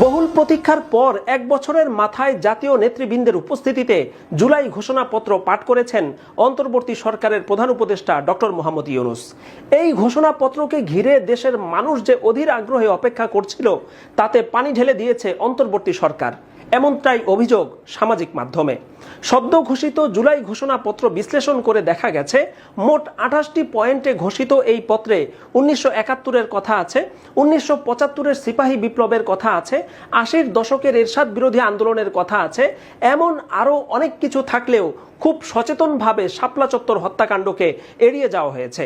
বহুল প্রতীক্ষার পর এক বছরের মাথায় জাতীয় নেতৃবৃন্দের উপস্থিতিতে জুলাই ঘোষণাপত্র পাঠ করেছেন অন্তর্বর্তী সরকারের প্রধান উপদেষ্টা ডক্টর মোহাম্মদ ইউনুস। এই ঘোষণাপত্রকে ঘিরে দেশের মানুষ যে অধীর আগ্রহে অপেক্ষা করছিল, তাতে পানি ঢেলে দিয়েছে অন্তর্বর্তী সরকার। এমনটাই অভিযোগ সামাজিক মাধ্যমে। সদ্য ঘোষিত জুলাই ঘোষণাপত্র বিশ্লেষণ করে দেখা গেছে, মোট আঠাশটি পয়েন্টে ঘোষিত এই পত্রে উনিশশো একাত্তরের কথা আছে, উনিশশো পঁচাত্তরের সিপাহী বিপ্লবের কথা আছে, আশির দশকের এরশাদ বিরোধী আন্দোলনের কথা আছে, এমন আরও অনেক কিছু থাকলেও খুব সচেতনভাবে শাপলা চত্বর হত্যাকাণ্ডকে এড়িয়ে যাওয়া হয়েছে।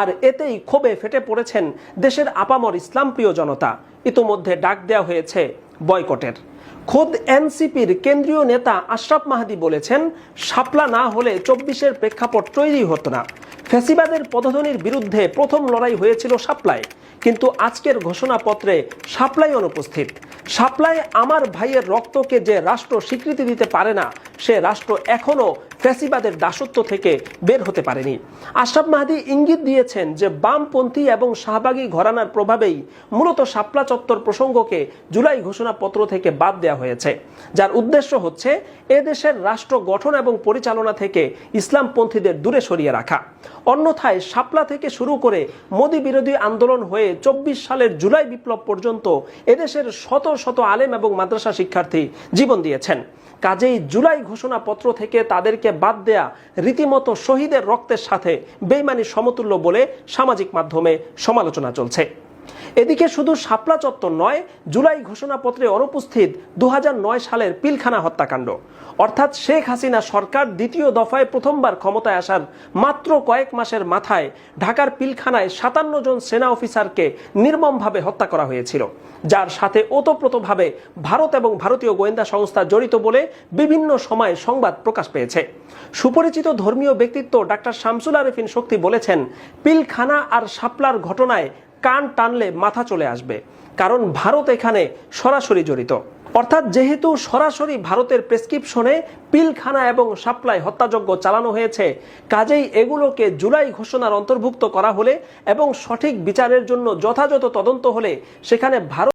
আর এতেই ক্ষোভে ফেটে পড়েছেন দেশের আপামর ইসলামপ্রিয় জনতা। ইতোমধ্যে ডাক দেওয়া হয়েছে বয়কটের। খোদ এনসিপির কেন্দ্রীয় নেতা আশরাফ মাহাদি বলেছেন সাপলা না হলে চব্বিশের প্রেক্ষাপট তৈরি হতো না। ফ্যাসিবাদের পদধ্বনির বিরুদ্ধে প্রথম লড়াই হয়েছিল সাপ্লায় কিন্তু আজকের ঘোষণাপত্রে সাপ্লাই অনুপস্থিত। সাপ্লাই আমার ভাইয়ের রক্তকে যে রাষ্ট্র স্বীকৃতি দিতে পারে না, সে রাষ্ট্র এখনও ফ্যাসিবাদের দাসত্ব থেকে বের হতে পারেনি। আশরাফ মাহাদি ইঙ্গিত দিয়েছেন যে বামপন্থী এবং শাহবাগী ঘরানার প্রভাবেই মূলত শাপলা চত্বর প্রসঙ্গকে জুলাই ঘোষণাপত্র থেকে বাদ দেওয়া হয়েছে। যার উদ্দেশ্য হচ্ছে এদেশের রাষ্ট্র গঠন এবং পরিচালনা থেকে ইসলামপন্থীদের দূরে সরিয়ে রাখা। অন্যথায় শাপলা থেকে শুরু করে মোদী বিরোধী আন্দোলন হয়ে চব্বিশ সালের জুলাই বিপ্লব পর্যন্ত এদেশের শত শত আলেম এবং মাদ্রাসা শিক্ষার্থী জীবন দিয়েছেন। কাজেই জুলাই ঘোষণাপত্র থেকে তাদেরকে বাদ দেয়া রীতিমতো শহীদের রক্তের সাথে বেইমানি সমতুল্য বলে সামাজিক মাধ্যমে সমালোচনা চলছে। এদিকে শুধু শাপলা চত্বর নয়, জুলাই ঘোষণাপত্রে অনুপস্থিত দু সালের পিলখানা হত্যাকাণ্ড। অর্থাৎ শেখ হাসিনা সরকার দ্বিতীয় দফায় প্রথমবার ক্ষমতায় আসার মাত্র কয়েক মাসের মাথায় ঢাকার পিলখানায় সাতান্ন জন সেনা অফিসারকে নির্মমভাবে হত্যা করা হয়েছিল। যার সাথে ওতপ্রোতভাবে ভারত এবং ভারতীয় গোয়েন্দা সংস্থা জড়িত বলে বিভিন্ন সময় সংবাদ প্রকাশ পেয়েছে। সুপরিচিত ধর্মীয় ব্যক্তিত্ব ডাক্তার শামসুল আরেফিন শক্তি বলেছেন, পিলখানা আর শাপলার ঘটনায় কান টানলে মাথা চলে আসবে, কারণ ভারত এখানে সরাসরি জড়িত। অর্থাৎ যেহেতু সরাসরি ভারতের প্রেসক্রিপশনে পিলখানা এবং সাপ্লাই হত্যাযজ্ঞ চালানো হয়েছে, কাজেই এগুলোকে জুলাই ঘোষণার অন্তর্ভুক্ত করা হলে এবং সঠিক বিচারের জন্য যথাযথ তদন্ত হলে সেখানে ভারত